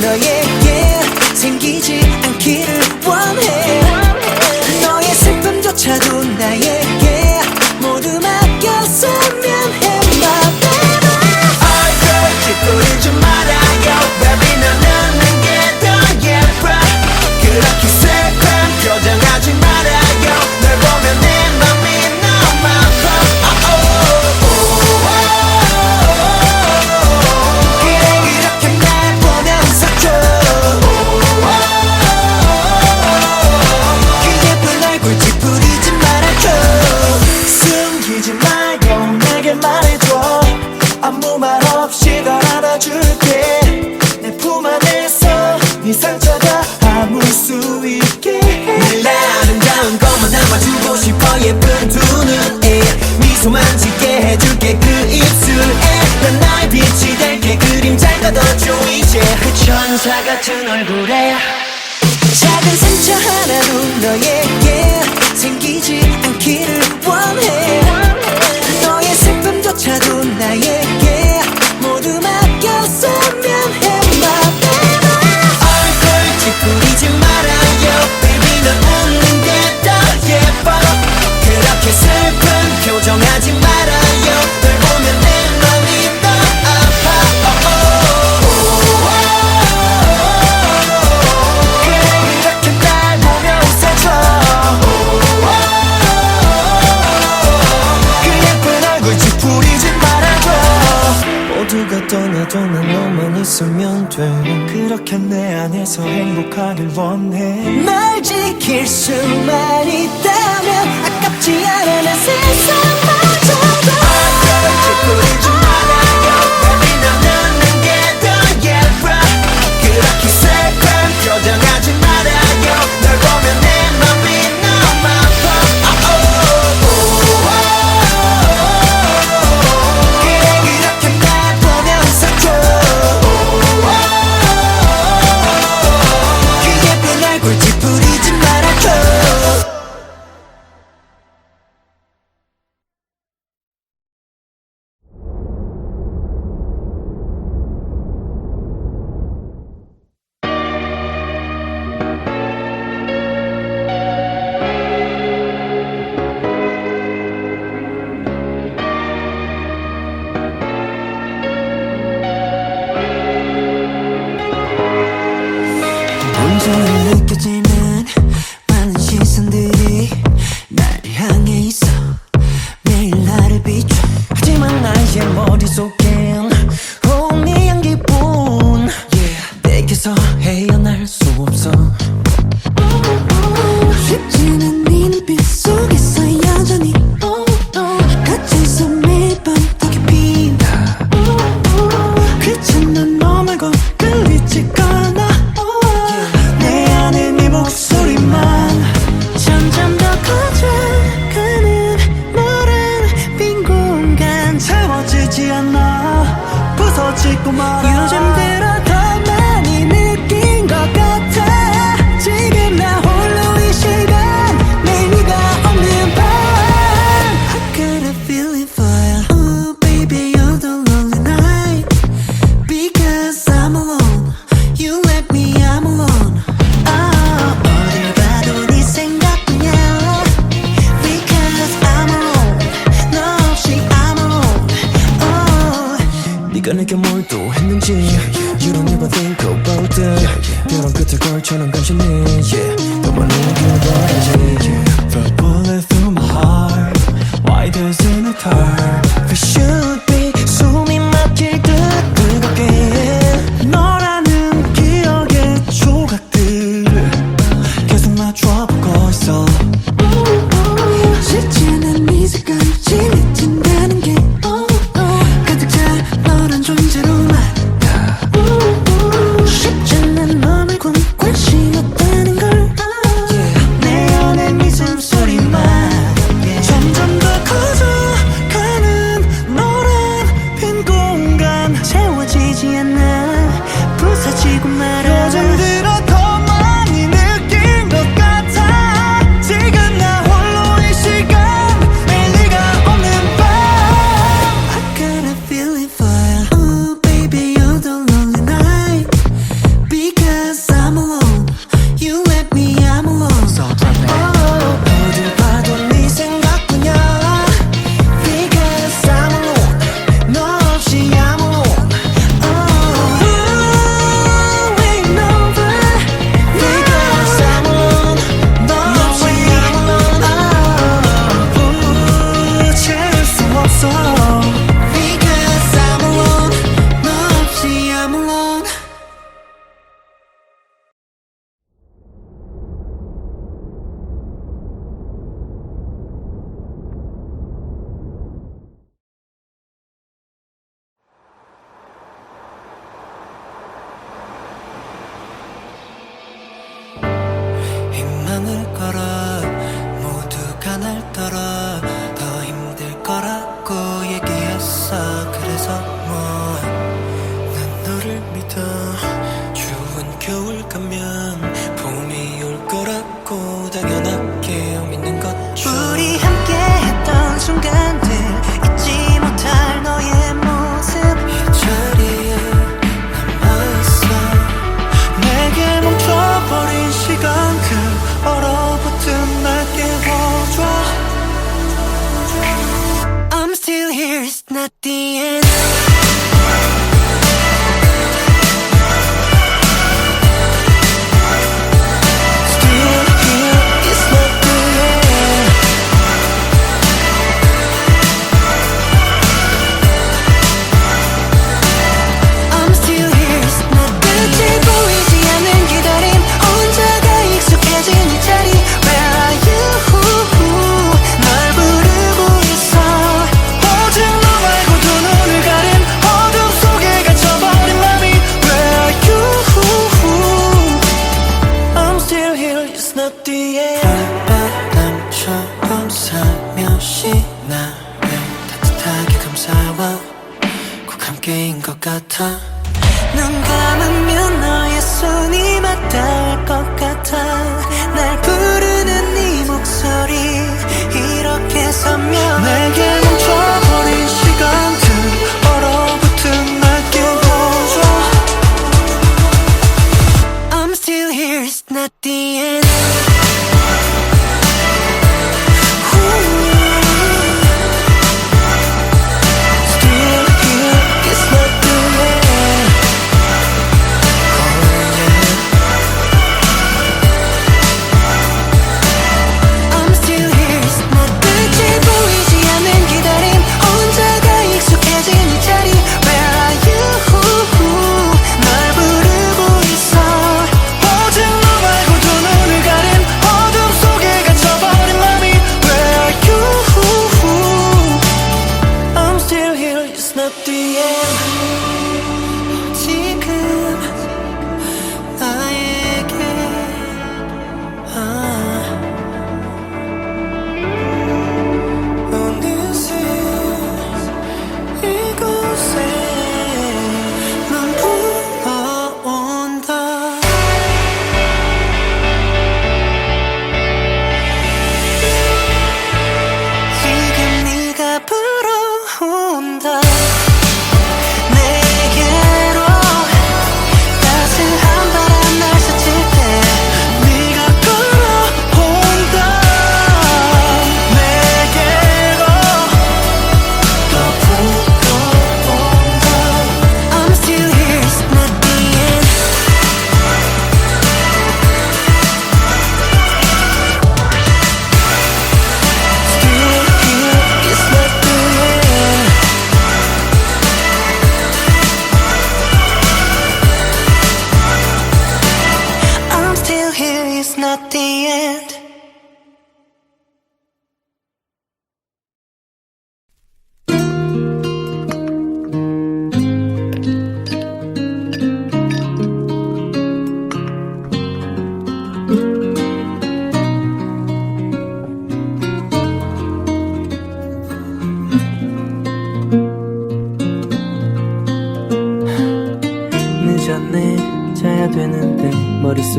No, yeah. 싶어 예쁜 두 눈에 미소만 짓게 해줄게 그 입술에. 난 나의 빛이 될게. 그림 잘 가둬줘 이제. 그 천사 같은 얼굴에 작은 상처 하나로 너에게 너만 있으면 돼 그렇게 내 안에서 행복하길 원해. 날 지킬 수만 있다면 아깝지 않아 내 세상 Kumara. my just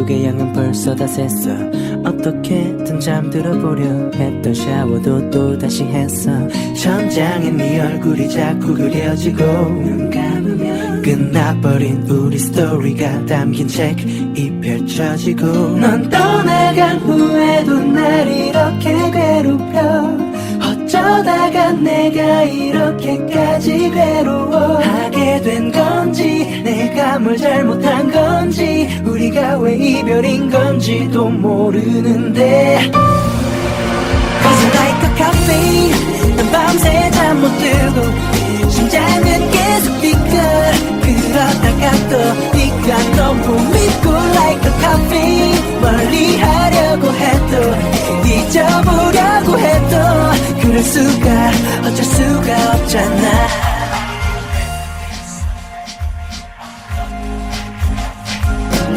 약속의 양은 벌써 다 샜어. 어떻게든 잠들어 보려 했던 샤워도 또 다시 했어. 천장에 네 얼굴이 자꾸 그려지고 눈 감으면 끝나버린 우리 스토리가 담긴 책이 펼쳐지고 넌 떠나간 후에도 날 이렇게 괴롭혀. 어쩌다가 내가 이렇게까지 괴로워하게 된 건지 내가 뭘 잘못한 건지 우리가 왜 이별인 건지도 모르는데. Cause I like a coffee 난 밤새 잠 못 들고 심장을 어쩔 수가 없잖아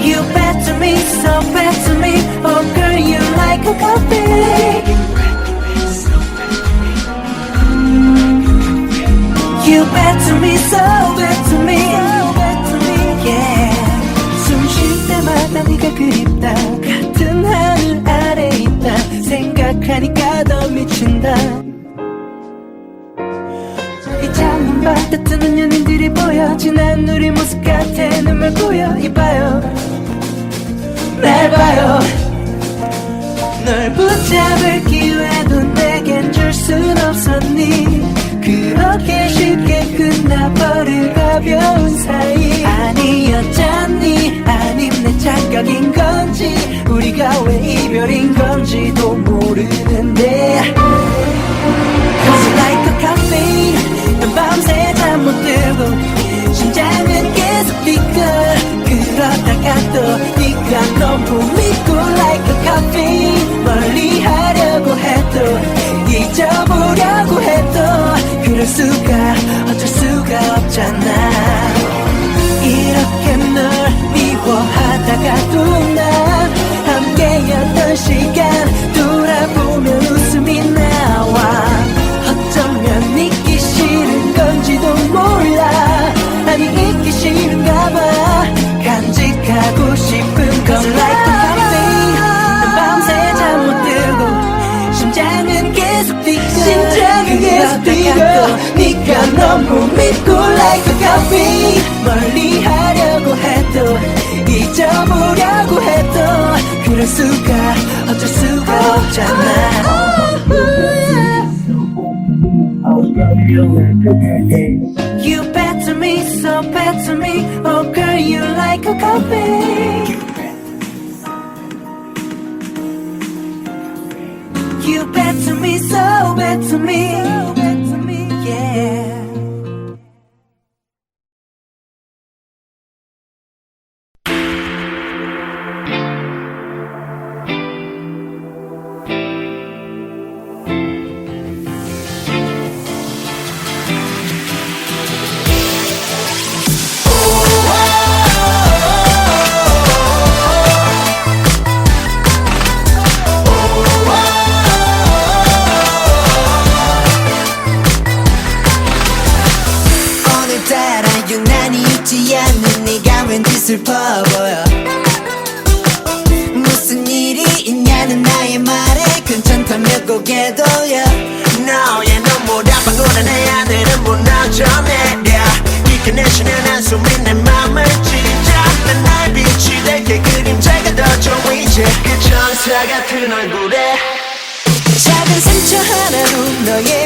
You bet to me, so bet to me Oh girl, you like a coffee You bet to me, so bet to me Yeah 숨쉴 때마다 네가 그립다 같은 하늘 아래 있다 생각하니까 더 미친다 따뜨는 연인들이 보여 지난 우리 모습 같아 눈물 고여 이봐요. 날 봐요. 널 붙잡을 기회도 내겐 줄 순 없었니? 그렇게 쉽게 끝나버릴 가벼운 사이. 아니었잖니 아님 내 착각인 건지. 우리가 왜 이별인 건지도 모르는데. Cause like a coffee 밤새 못 들고 심장은 계속 뛰고 그러다가도 네가 너무 믿고 like a coffee 멀리 하려고 해도 잊어보려고 해도 그럴 수가 어쩔 수가 없잖아. 이렇게 널 미워하다가도 난 함께였던 시간 돌아보면 웃음이 나. 수가 어쩔 없잖아 You bet to me, so bet to me Oh girl, you like a coffee. You bet to me, so bet to me. hallelujah, yeah.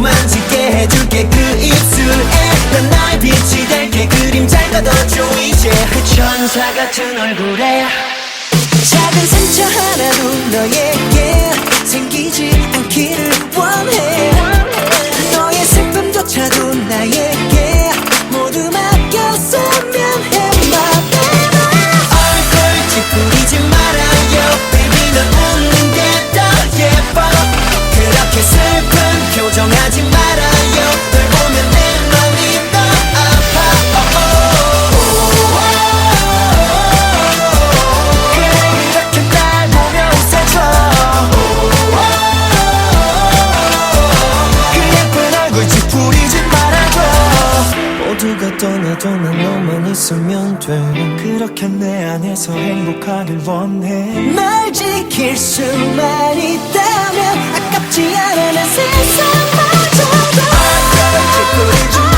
도망치게 해줄게. 그 입술에 넌날 빛이 될게. 그림자가 더 조이제. 그 천사 같은 얼굴에 작은 상처 하나로 너의 있으면 돼 그렇게 내 안에서 행복하길 원해. 날 지킬 수만 있다면 아깝지 않아 내 세상마저도 아까운 짓거리 중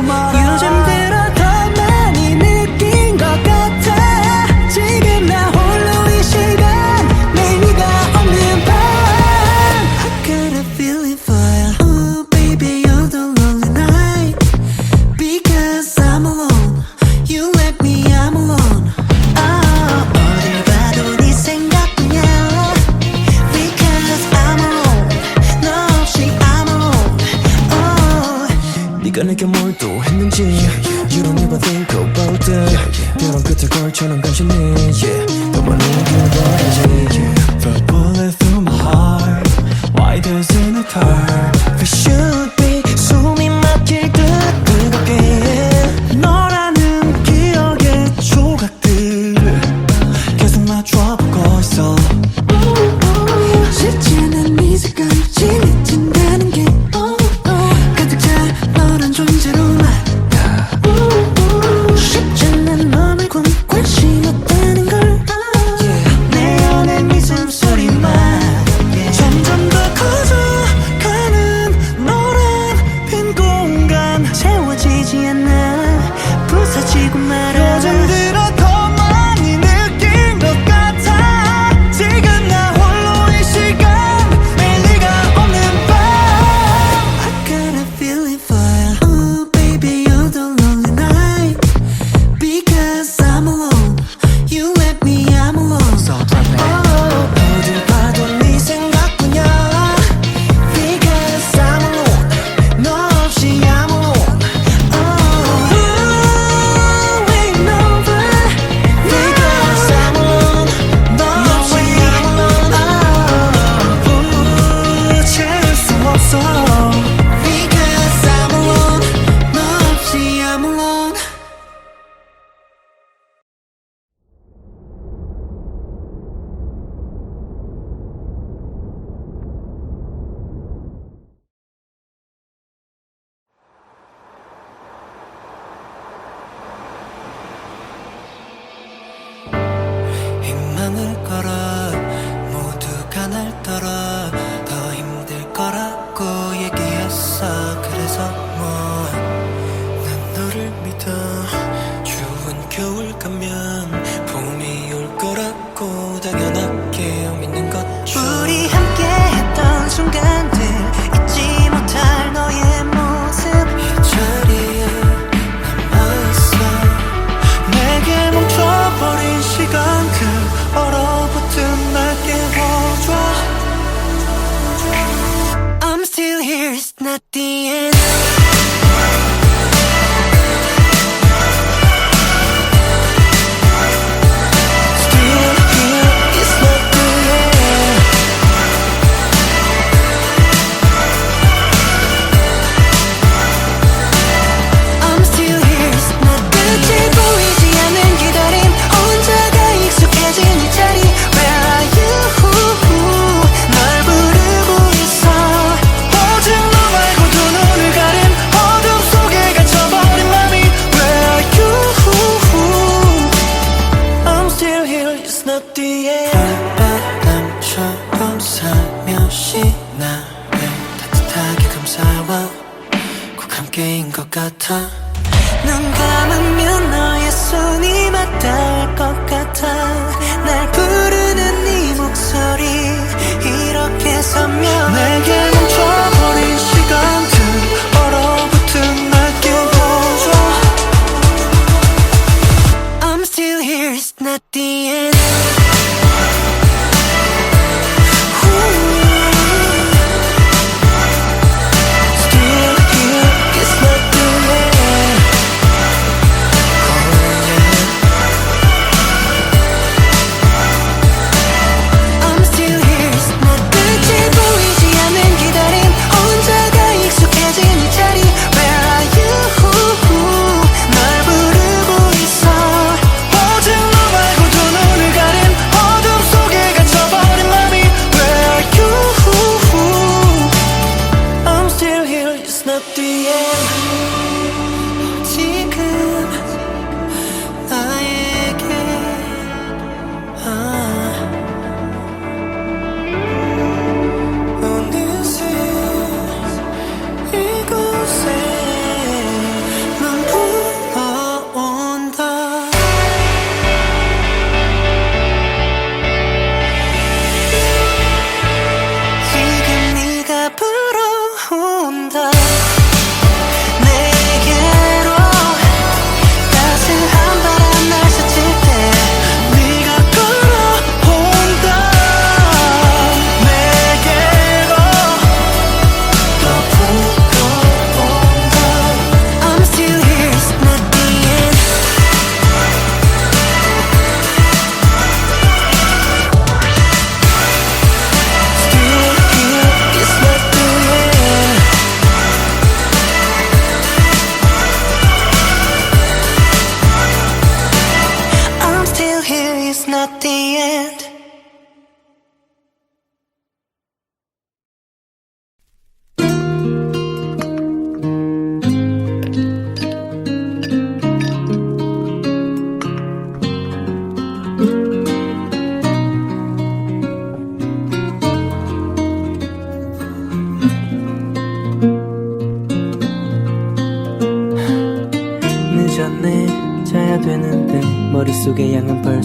고 말아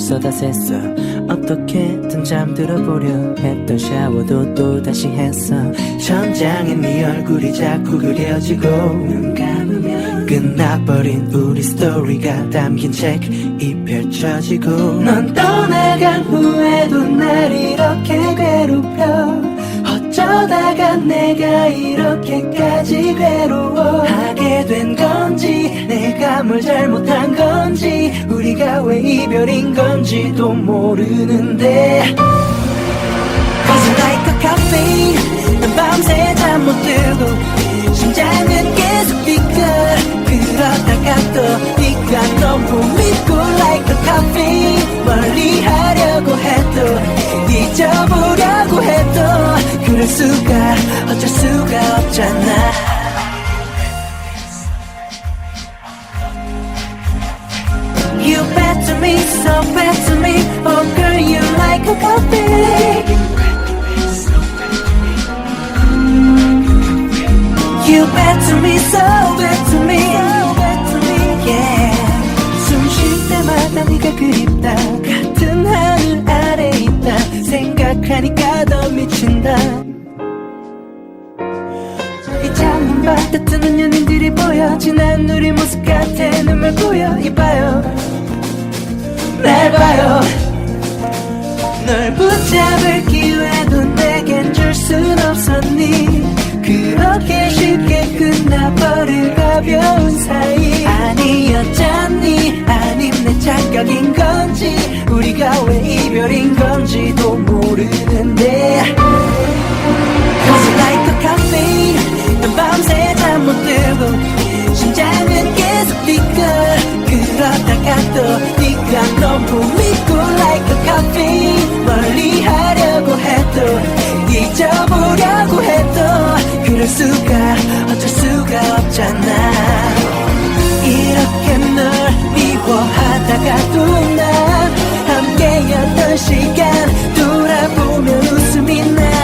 양은 벌써 다 샜어. 어떻게든 잠들어 보려 했던 샤워도 또 다시 했어. 천장에 네 얼굴이 자꾸 그려지고 눈 감으면 끝나버린 우리 스토리가 담긴 책이 펼쳐지고 넌 떠나간 후에도 날 이렇게 괴롭혀 어쩌다가 내가 이렇게까지 괴로워하게 된 건지 내가 뭘 잘못한 건지 우리가 왜 이별인 건지도 모르는데. Cause like a caffeine 난 밤새 잠 못 들고 심장은 계속 뛰고 그러다가 또 네가 너무 믿고 like a caffeine 멀리 하려고 해도 해도 그럴 수가 어쩔 수가 없잖아 You bad to me, so bad to me Oh girl, you like a coffee You bad to me, so bad to me Yeah 숨쉴 때마다 네가 그립다 같은 하늘 아래 있다 생각하니까 더 미친다 창문밖에 뜨는 연인들이 보여. 지난 우리 모습 같아. 눈물 고여. 이봐요. 날 봐요. 널 붙잡을 기회도 내겐 줄 순 없었니? 그렇게 쉽게 끝나버릴 가벼운 사이. 아니었잖니. 아님 내 착각인 건지. 우리가 왜 이별인 건지도 모르는데. Cause like 밤새 잠 못 들고 심장은 계속 뛰고 그러다가 또 네가 너무 믿고 like a caffeine 멀리 하려고 해도 잊어보려고 해도 그럴 수가 어쩔 수가 없잖아. 이렇게 널 미워하다가도 나 함께였던 시간 돌아보면 웃음이 나